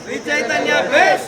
Shri Chaitanya best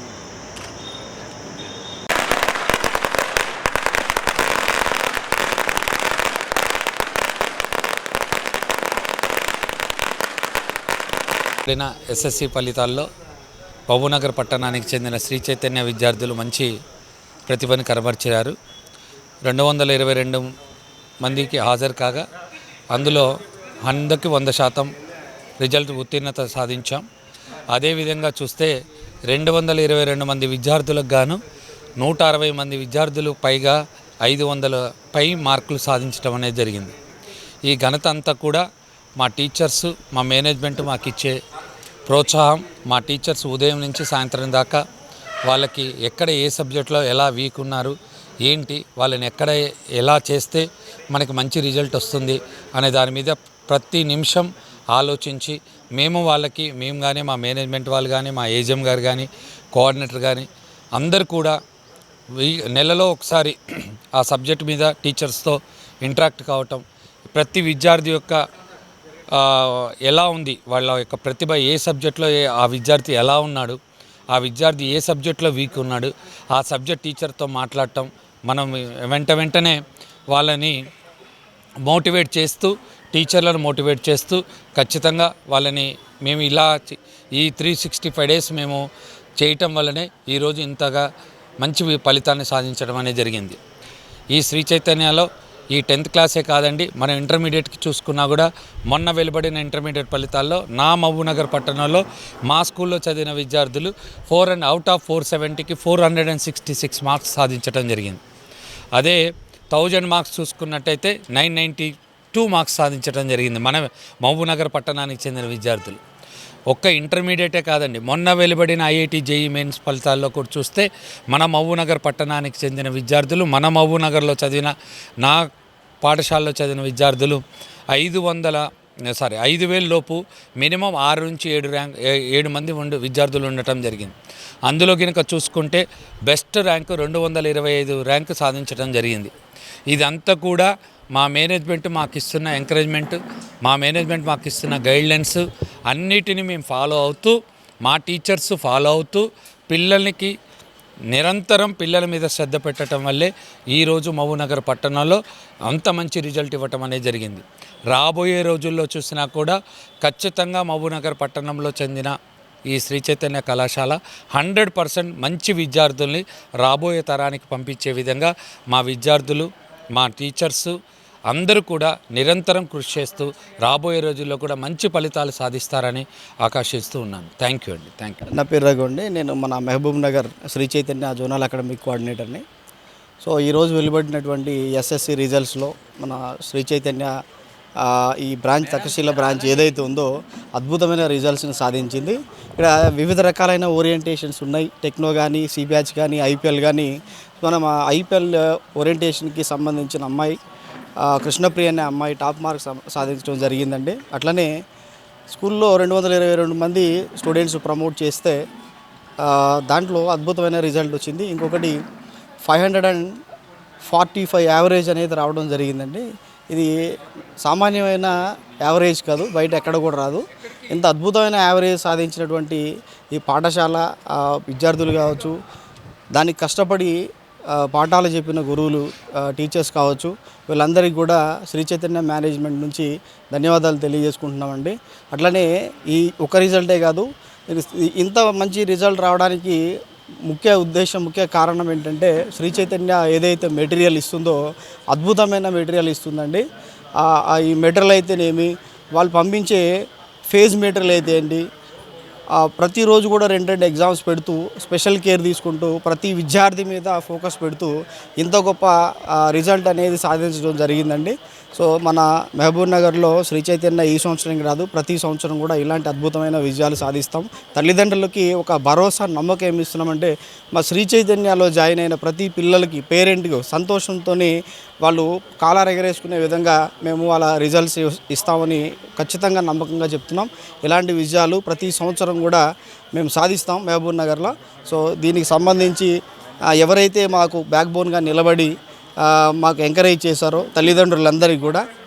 జరిగిన SSC ఫలితాల్లో మహబూబ్నగర్ పట్టణానికి చెందిన శ్రీ చైతన్య విద్యార్థులు మంచి ప్రతిభను కనబరిచారు. రెండు వందల ఇరవై రెండు మందికి హాజరు కాగా అందులో వందకి వంద శాతం రిజల్ట్ ఉత్తీర్ణత సాధించాం. అదేవిధంగా చూస్తే రెండు వందల ఇరవై రెండు మంది విద్యార్థులకు గాను నూట అరవై మంది విద్యార్థులు పైగా ఐదు వందల పై మార్కులు సాధించడం అనేది జరిగింది. ఈ ఘనత అంతా కూడా మా టీచర్స్ మా మేనేజ్మెంట్ మాకు ఇచ్చే ప్రోత్సాహం మా టీచర్స్ ఉదయం నుంచి సాయంత్రం దాకా వాళ్ళకి ఎక్కడ ఏ సబ్జెక్ట్లో ఎలా వీక్ ఉన్నారు ఏంటి వాళ్ళని ఎక్కడ ఎలా చేస్తే మనకి మంచి రిజల్ట్ వస్తుంది అనే దాని మీద ప్రతి నిమిషం ఆలోచించి మేము వాళ్ళకి మేము కానీ మా మేనేజ్మెంట్ వాళ్ళు కానీ మా ఏజిఎం గారు కానీ కోఆర్డినేటర్ కానీ అందరు కూడా వీ- నెలలో ఒకసారి ఆ సబ్జెక్ట్ మీద టీచర్స్తో ఇంటరాక్ట్ కావటం ప్రతి విద్యార్థి యొక్క ఎలా ఉంది? వాళ్ళ యొక్క ప్రతిభ ఏ సబ్జెక్ట్లో ఏ ఆ విద్యార్థి ఎలా ఉన్నాడు? ఆ విద్యార్థి ఏ సబ్జెక్ట్లో వీక్ ఉన్నాడు? ఆ సబ్జెక్ట్ టీచర్తో మాట్లాడటం మనం వెంట వెంటనే వాళ్ళని మోటివేట్ చేస్తూ టీచర్లను మోటివేట్ చేస్తూ ఖచ్చితంగా వాళ్ళని మేము ఇలా ఈ త్రీ సిక్స్టీ ఫైవ్ డేస్ మేము చేయటం వల్లనే ఈరోజు ఇంతగా మంచి ఫలితాన్ని సాధించడం అనేది జరిగింది. ఈ శ్రీ చైతన్యలో ఈ టెన్త్ క్లాసే కాదండి మనం ఇంటర్మీడియట్కి చూసుకున్నా కూడా మొన్న వెలువడిన ఇంటర్మీడియట్ ఫలితాల్లో నా మహబూబ్నగర్ పట్టణంలో మా స్కూల్లో చదివిన విద్యార్థులు four and out of four సెవెంటీకి four hundred and sixty six marks సాధించడం జరిగింది. అదే థౌజండ్ మార్క్స్ చూసుకున్నట్టయితే నైన్ నైంటీ టూ మార్క్స్ సాధించడం జరిగింది మన మహబూబ్నగర్ పట్టణానికి చెందిన విద్యార్థులు. ఒక్క ఇంటర్మీడియటే కాదండి. మొన్న వెలువడిన ఐఐటి జేఈ మెయిన్స్ ఫలితాల్లో కూడా చూస్తే మన మహబూబ్నగర్ పట్టణానికి చెందిన విద్యార్థులు మన మహబూబ్నగర్లో చదివిన నా పాఠశాలలో చదివిన విద్యార్థులు ఐదు వందల సారీ ఐదు వేల లోపు మినిమం ఆరు నుంచి ఏడు ర్యాంక్ ఏ- ఏడు మంది ఉండు విద్యార్థులు ఉండటం జరిగింది. అందులో కనుక చూసుకుంటే బెస్ట్ ర్యాంకు రెండు వందల ఇరవై ఐదు ర్యాంకు సాధించడం జరిగింది. ఇదంతా కూడా మా మేనేజ్మెంట్ మాకు ఇస్తున్న ఎంకరేజ్మెంట్ మా మేనేజ్మెంట్ మాకు ఇస్తున్న గైడ్లైన్స్ అన్నిటిని మేము ఫాలో అవుతూ మా టీచర్స్ ఫాలో అవుతూ పిల్లలకి నిరంతరం పిల్లల మీద శ్రద్ధ పెట్టడం వల్లే ఈరోజు మహబూబ్నగర్ పట్టణంలో అంత మంచి రిజల్ట్ ఇవ్వటం అనేది జరిగింది. రాబోయే రోజుల్లో చూసినా కూడా ఖచ్చితంగా మహబూబ్నగర్ పట్టణంలో చెందిన ఈ శ్రీ చైతన్య కళాశాల హండ్రెడ్ పర్సెంట్ మంచి విద్యార్థుల్ని రాబోయే తరానికి పంపించే విధంగా మా విద్యార్థులు మా టీచర్సు అందరూ కూడా నిరంతరం కృషి చేస్తూ రాబోయే రోజుల్లో కూడా మంచి ఫలితాలు సాధిస్తారని ఆకాశిస్తూ ఉన్నాను. థ్యాంక్ యూ అండి. థ్యాంక్ యూ నా పేరు రఘు అండి. నేను మన మహబూబ్ నగర్ శ్రీ చైతన్య జోనల్ అకాడమిక్ కోఆర్డినేటర్ని. సో ఈరోజు వెలువడినటువంటి ఎస్ఎస్సి రిజల్ట్స్లో మన శ్రీ చైతన్య ఈ బ్రాంచ్ తక్షశీల బ్రాంచ్ ఏదైతే ఉందో అద్భుతమైన రిజల్ట్స్ని సాధించింది. ఇక్కడ వివిధ రకాలైన ఓరియంటేషన్స్ ఉన్నాయి. టెక్నో కానీ సిబ్యాచ్ కానీ ఐపీఎల్ కానీ మనం ఐపీఎల్ ఓరియంటేషన్కి సంబంధించిన అమ్మాయి కృష్ణప్రియ అనే అమ్మాయి టాప్ మార్క్స్ సాధించడం జరిగిందండి. అట్లనే స్కూల్లో రెండు వందల ఇరవై రెండు మంది స్టూడెంట్స్ ప్రమోట్ చేస్తే దాంట్లో అద్భుతమైన రిజల్ట్ వచ్చింది. ఇంకొకటి five hundred and forty five average అనేది రావడం జరిగిందండి. ఇది సామాన్యమైన యావరేజ్ కాదు బయట ఎక్కడ కూడా రాదు. ఇంత అద్భుతమైన యావరేజ్ సాధించినటువంటి ఈ పాఠశాల విద్యార్థులు కావచ్చు దానికి కష్టపడి పాఠాలు చెప్పిన గురువులు టీచర్స్ కావచ్చు వీళ్ళందరికీ కూడా శ్రీ చైతన్య మేనేజ్మెంట్ నుంచి ధన్యవాదాలు తెలియజేసుకుంటున్నామండి. అట్లనే ఈ ఒక రిజల్టే కాదు ఇంత మంచి రిజల్ట్ రావడానికి ముఖ్య ఉద్దేశం ముఖ్య కారణం ఏంటంటే శ్రీ చైతన్య ఏదైతే మెటీరియల్ ఇస్తుందో అద్భుతమైన మెటీరియల్ ఇస్తుందండి. ఆ- ఈ మెటీరియల్ అయితేనేమి వాళ్ళు పంపించే ఫేజ్ మెటీరియల్ అయితే ఏంటి ప్రతిరోజు కూడా రెండు రెండు ఎగ్జామ్స్ పెడుతూ స్పెషల్ కేర్ తీసుకుంటూ ప్రతి విద్యార్థి మీద ఫోకస్ పెడుతూ ఇంత గొప్ప రిజల్ట్ అనేది సాధించడం జరిగిందండి. సో మన మహబూబ్ నగర్లో శ్రీ చైతన్య ఈ సంవత్సరం రాదు ప్రతి సంవత్సరం కూడా ఇలాంటి అద్భుతమైన విజయాలు సాధిస్తాం. తల్లిదండ్రులకి ఒక భరోసా నమ్మకం ఏమి ఇస్తున్నామంటే మా శ్రీ చైతన్యలో జాయిన్ అయిన ప్రతి పిల్లలకి పేరెంట్కి సంతోషంతో వాళ్ళు కాలార్ ఎగరేసుకునే విధంగా మేము వాళ్ళ రిజల్ట్స్ ఇస్తామని ఖచ్చితంగా నమ్మకంగా చెప్తున్నాం. ఇలాంటి విజయాలు ప్రతి సంవత్సరం కూడా మేము సాధిస్తాం మహబూబ్ నగర్లో. సో దీనికి సంబంధించి ఎవరైతే మాకు బ్యాక్ బోన్గా నిలబడి మాకు ఎంకరేజ్ చేశారో తల్లిదండ్రులందరికీ కూడా